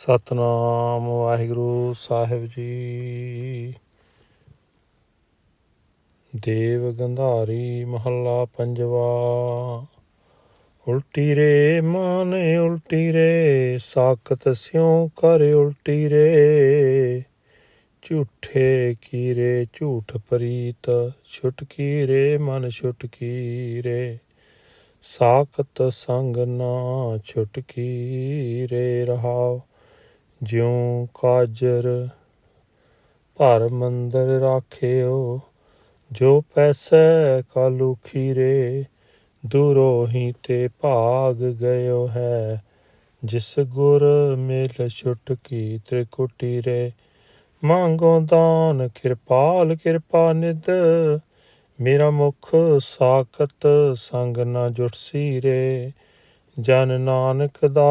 ਸਤਨਾਮ ਵਾਹਿਗੁਰੂ ਸਾਹਿਬ ਜੀ। ਦੇਵ ਗੰਧਾਰੀ ਮਹੱਲਾ ਪੰਜਵਾ। ਉਲਟੀ ਰੇ ਮਨ, ਉਲਟੀ ਰੇ ਸਾਖਤ ਸਿਉ ਕਰ, ਉਲਟੀ ਰੇ ਝੂਠੇ ਕੀਰੇ, ਝੂਠ ਪ੍ਰੀਤ ਛੁਟਕੀ ਰੇ ਮਨ ਛੁਟਕੀ ਰੇ ਸਾਖਤ ਸੰਗ ਨਾ ਛੁਟਕੀ ਰੇ ਰਹਾਓ। ਜਿਉ ਕਾਜਰ ਭਰ ਮੰਦਰ ਰਾਖਿਓ, ਜੋ ਪੈਸੈ ਕਾਲੂ ਖੀਰੇ, ਦੂਰੋਂ ਹੀ ਤੇ ਭਾਗ ਗਇਓ ਹੈ। ਜਿਸ ਗੁਰ ਮਿਲ ਛੁਟਕੀ ਤ੍ਰਿਕੁਟੀ ਰੇ, ਮੰਗੋ ਦਾਨ ਕਿਰਪਾਲ, ਕਿਰਪਾ ਨਿਦ ਮੇਰਾ ਮੁਖ ਸਾਖਤ ਸੰਗ ਨਾ ਜੁਟਸੀ ਰੇ, ਜਨ ਨਾਨਕ ਦਾ